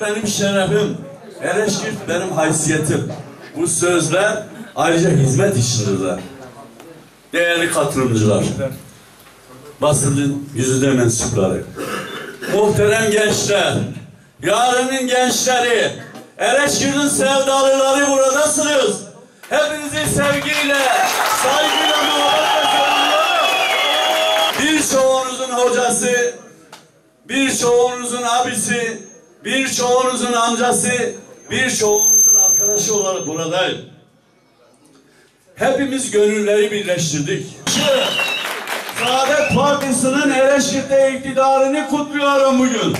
benim şerefim. Eleşkirt benim haysiyetim. Bu sözler ayrıca hizmet işindirler. Değerli katılımcılar, basının yüzüde mensupları, muhterem gençler, yarının gençleri, Eleşkirt'in sevdalıları buradasınız. Hepinizi sevgiyle, saygıyla muhabbetle selamlıyorum. Birçoğunuzun hocası, birçoğunuzun abisi, birçoğunuzun amcası, birçoğunuzun arkadaşı olarak buradayım. Hepimiz gönülleri birleştirdik. Saadet Partisi'nin Eleşkirt'te iktidarını kutluyorum bugün.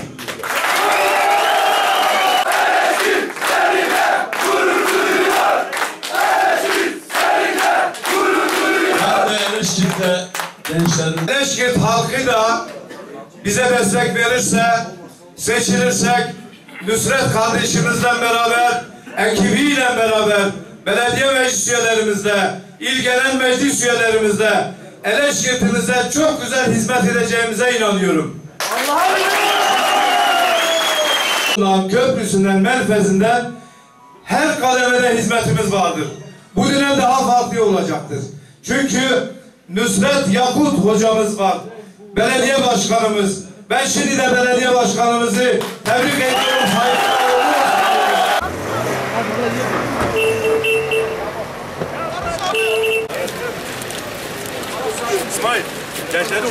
Eleşkirt'te gençlerin Eleşkirt halkı da bize destek verirse, seçilirsek Nusret kardeşimizle beraber, ekibiyle beraber, belediye meclis üyelerimizle, il genel meclis üyelerimizle Eleşkirt'imize çok güzel hizmet edeceğimize inanıyorum. Allah'ın köprüsünden, menfezinden her kademede hizmetimiz vardır. Bu dönem daha farklı olacaktır. Çünkü Nusret Yakut hocamız var. Belediye başkanımız. Ben şimdi de belediye başkanımızı tebrik ediyorum. İsmail, gençleri.